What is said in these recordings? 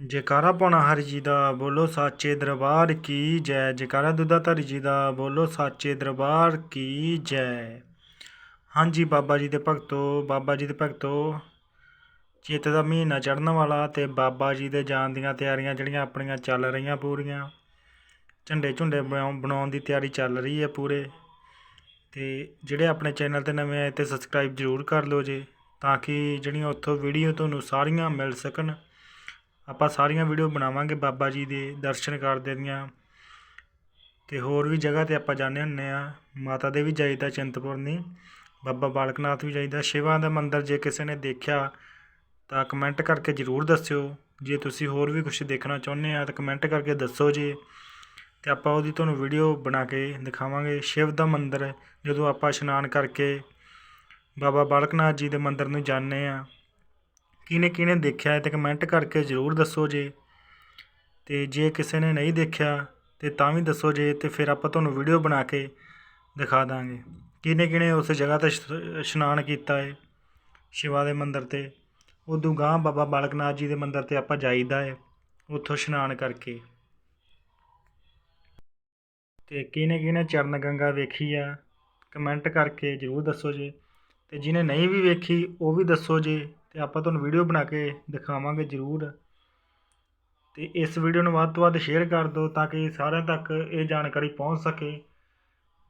ਜੈਕਾਰਾ ਪਾਉਣਾ ਹਰੀ ਜੀ ਦਾ, ਬੋਲੋ ਸਾਚੇ ਦਰਬਾਰ ਕੀ ਜੈ। ਜੈਕਾਰਾ ਦੁੱਧਾ ਦੁੱਧਾਧਾਰੀ ਜੀ ਦਾ, ਬੋਲੋ ਸਾਚੇ ਦਰਬਾਰ ਕੀ ਜੈ। ਹਾਂਜੀ ਬਾਬਾ ਜੀ ਦੇ ਭਗਤੋ, ਬਾਬਾ ਜੀ ਦੇ ਭਗਤੋ, ਚੇਤ ਦਾ ਮਹੀਨਾ ਚੜ੍ਹਨ ਵਾਲਾ ਤੇ ਬਾਬਾ ਜੀ ਦੇ ਜਾਣ ਦੀਆਂ ਤਿਆਰੀਆਂ ਜਿਹੜੀਆਂ ਆਪਣੀਆਂ ਚੱਲ ਰਹੀਆਂ ਪੂਰੀਆਂ। ਝੰਡੇ ਝੁੰਡੇ ਬਣਾਉ- ਬਣਾਉਣ ਦੀ ਤਿਆਰੀ ਚੱਲ ਰਹੀ ਹੈ ਪੂਰੇ। ਤੇ ਜਿਹੜੇ ਆਪਣੇ ਚੈਨਲ ਤੇ ਨਵੇਂ ਆਏ ਤੇ ਸਬਸਕ੍ਰਾਈਬ ਜ਼ਰੂਰ ਕਰ ਲਓ ਜੀ, ਤਾਂ ਕਿ ਜਿਹੜੀਆਂ ਉੱਥੋਂ ਵੀਡੀਓ ਤੁਹਾਨੂੰ ਸਾਰੀਆਂ ਮਿਲ ਸਕਣ। ਆਪਾਂ ਸਾਰੀਆਂ ਵੀਡੀਓ ਬਣਾਵਾਂਗੇ ਬਾਬਾ ਜੀ ਦੇ ਦਰਸ਼ਨ ਕਰਦੇ ਦੀਆਂ। ਤੇ ਹੋਰ ਵੀ ਜਗ੍ਹਾ ਤੇ ਆਪਾਂ ਜਾਂਦੇ ਹੁੰਨੇ ਆ ਮਾਤਾ ਦੇ ਵੀ ਜਾਈਦਾ ਚਿੰਤਪੁਰਨੀ ਬਾਬਾ ਬਾਲਕ ਨਾਥ ਵੀ ਜਾਈਦਾ। ਸ਼ਿਵਾਂ ਦਾ ਮੰਦਿਰ ਜੇ ਕਿਸੇ ਨੇ ਦੇਖਿਆ ਤਾਂ ਕਮੈਂਟ ਕਰਕੇ ਜ਼ਰੂਰ ਦੱਸਿਓ। ਜੇ ਤੁਸੀਂ ਹੋਰ ਵੀ ਕੁਝ ਦੇਖਣਾ ਚਾਹੁੰਦੇ ਆ ਤਾਂ ਕਮੈਂਟ ਕਰਕੇ ਦੱਸੋ ਜੀ। ਤੇ ਆਪਾਂ ਉਹਦੀ ਤੁਹਾਨੂੰ ਵੀਡੀਓ ਬਣਾ ਕੇ ਦਿਖਾਵਾਂਗੇ। ਸ਼ਿਵ ਦਾ ਮੰਦਿਰ ਜਦੋਂ ਆਪਾਂ ਇਸ਼ਨਾਨ ਕਰਕੇ ਬਾਬਾ ਬਾਲਕ ਨਾਥ ਜੀ ਦੇ ਮੰਦਿਰ ਨੂੰ ਜਾਂਦੇ ਆ ਕਿਹਨੇ ਕਿਹਨੇ ਦੇਖਿਆ ਹੈ ਤੇ ਕਮੈਂਟ ਕਰਕੇ ਜ਼ਰੂਰ ਦੱਸੋ ਜੇ। ਤੇ ਜੇ ਕਿਸੇ ਨੇ ਨਹੀਂ ਦੇਖਿਆ ਤੇ ਤਾਂ ਵੀ ਦੱਸੋ ਜੇ ਤੇ ਫਿਰ ਆਪਾਂ ਤੁਹਾਨੂੰ ਵੀਡੀਓ ਬਣਾ ਕੇ ਦਿਖਾ ਦਾਂਗੇ। ਕਿਹਨੇ ਕਿਹਨੇ ਉਸ ਜਗ੍ਹਾ ਤੇ ਇਸ਼- ਇਸ਼ਨਾਨ ਕੀਤਾ ਹੈ, ਸ਼ਿਵਾ ਦੇ ਮੰਦਿਰ ਤੇ। ਉਦੋਂ ਗਾਂ ਬਾਬਾ ਬਾਲਕ ਨਾਥ ਜੀ ਦੇ ਮੰਦਿਰ ਤੇ ਆਪਾਂ ਜਾਈਦਾ ਹੈ, ਉੱਥੋਂ ਇਸ਼ਨਾਨ ਕਰਕੇ। ਤੇ ਕਿਹਨੇ ਕਿਹਨੇ ਚਰਨ ਗੰਗਾ ਵੇਖੀ ਆ ਕਮੈਂਟ ਕਰਕੇ ਜ਼ਰੂਰ ਦੱਸੋ ਜੇ। ਤੇ ਜਿਹਨੇ ਨਹੀਂ ਵੀ ਵੇਖੀ, ਉਹ ਵੀ ਦੱਸੋ ਜੇ। ਤੇ ਆਪਾਂ ਤੁਹਾਨੂੰ ਵੀਡੀਓ ਬਣਾ ਕੇ ਦਿਖਾਵਾਂਗੇ ਜ਼ਰੂਰ। ਤੇ ਇਸ ਵੀਡੀਓ ਨੂੰ ਵੱਧ ਤੋਂ ਵੱਧ ਸ਼ੇਅਰ ਕਰ ਦਿਓ ਤਾਂ ਕਿ ਸਾਰਿਆਂ ਤੱਕ ਇਹ ਜਾਣਕਾਰੀ ਪਹੁੰਚ ਸਕੇ।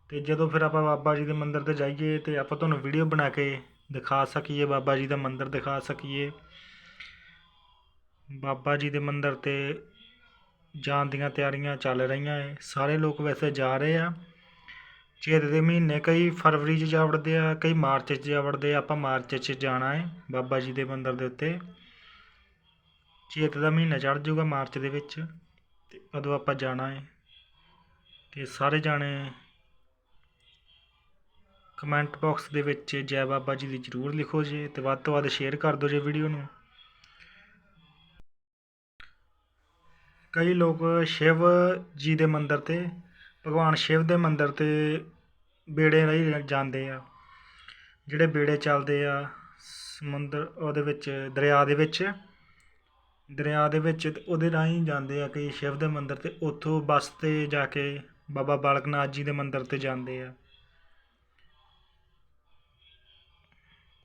ਤੇ ਜਦੋਂ ਫਿਰ ਆਪਾਂ ਬਾਬਾ ਜੀ ਦੇ ਮੰਦਿਰ ਤੇ ਜਾਈਏ ਤੇ ਆਪਾਂ ਤੁਹਾਨੂੰ ਵੀਡੀਓ ਬਣਾ ਕੇ ਦਿਖਾ ਸਕੀਏ, ਬਾਬਾ ਜੀ ਦਾ ਮੰਦਿਰ ਦਿਖਾ ਸਕੀਏ। ਬਾਬਾ ਜੀ ਦੇ ਮੰਦਿਰ ਤੇ ਜਾਣ ਦੀਆਂ ਤਿਆਰੀਆਂ ਚੱਲ ਰਹੀਆਂ ਏ। ਸਾਰੇ ਲੋਕ ਵੈਸੇ ਜਾ ਰਹੇ ਆ। ਚੇਤ ਦੇ ਮਹੀਨੇ ਕਈ ਫਰਵਰੀ 'ਚ ਜਾ ਵੜਦੇ ਆ, ਕਈ ਮਾਰਚ 'ਚ ਜਾ ਵੜਦੇ ਆ, ਆਪਾਂ ਮਾਰਚ 'ਚ ਜਾਣਾ ਹੈ ਬਾਬਾ ਜੀ ਦੇ ਮੰਦਰ ਦੇ ਉੱਤੇ। ਚੇਤ ਦਾ ਮਹੀਨਾ ਚੜ ਜਾਊਗਾ ਮਾਰਚ ਦੇ ਵਿੱਚ ਤੇ ਉਦੋਂ ਆਪਾਂ ਜਾਣਾ ਹੈ ਤੇ ਸਾਰੇ ਜਾਣੇ ਕਮੈਂਟ ਬਾਕਸ ਦੇ ਵਿੱਚ ਜੈ ਬਾਬਾ ਜੀ ਦੀ ਜ਼ਰੂਰ ਲਿਖੋ ਜੀ ਤੇ ਵੱਧ ਤੋਂ ਵੱਧ ਸ਼ੇਅਰ ਕਰ ਦਿਓ ਜੀ ਵੀਡੀਓ ਨੂੰ। ਕਈ ਲੋਕ ਸ਼ਿਵ ਜੀ ਦੇ ਮੰਦਿਰ ਤੇ, ਭਗਵਾਨ ਸ਼ਿਵ ਦੇ ਮੰਦਿਰ ਤੇ ਬੇੜੇ ਰਾਹੀਂ ਜਾਂਦੇ ਆ। ਜਿਹੜੇ ਬੇੜੇ ਚੱਲਦੇ ਆ ਸਮੁੰਦਰ ਉਹਦੇ ਵਿੱਚ, ਦਰਿਆ ਦੇ ਵਿੱਚ, ਦਰਿਆ ਦੇ ਵਿੱਚ ਤੇ ਉਹਦੇ ਰਾਹੀਂ ਜਾਂਦੇ ਆ ਕਈ ਸ਼ਿਵ ਦੇ ਮੰਦਿਰ ਤੇ। ਉੱਥੋਂ ਬੱਸ ਤੇ ਜਾ ਕੇ ਬਾਬਾ ਬਾਲਕ ਨਾਥ ਜੀ ਦੇ ਮੰਦਿਰ ਤੇ ਜਾਂਦੇ ਆ।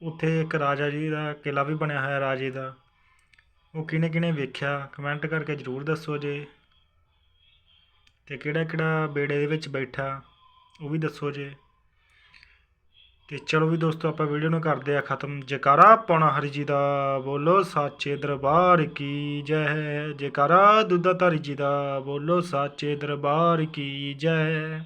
ਉੱਥੇ ਇੱਕ ਰਾਜਾ ਜੀ ਦਾ ਕਿਲਾ ਵੀ ਬਣਿਆ ਹੋਇਆ ਰਾਜੇ ਦਾ। ਉਹ ਕਿਹਨੇ ਕਿਹਨੇ ਵੇਖਿਆ, ਕਮੈਂਟ ਕਰਕੇ ਜ਼ਰੂਰ ਦੱਸੋ ਜੇ। ਤੇ ਕਿਹੜਾ ਕਿਹੜਾ ਬੇੜੇ ਦੇ ਵਿੱਚ ਬੈਠਾ। ਉਹ ਵੀ ਦੱਸੋ ਜੇ। ਤੇ ਚਲੋ ਵੀ ਦੋਸਤੋ, ਆਪਾਂ ਵੀਡੀਓ ਨੂੰ ਕਰਦੇ ਆ ਖਤਮ। ਜੈਕਾਰਾ ਪਾਉਣਾ ਹਰੀ ਜੀ ਦਾ ਬੋਲੋ, ਸਾਚੇ ਦਰਬਾਰ ਕੀ ਜੈ ਜੈਕਾਰਾ ਦੁੱਧਾਧਾਰੀ ਜੀ ਦਾ ਬੋਲੋ, ਸਾਚੇ ਦਰਬਾਰ ਕੀ ਜੈ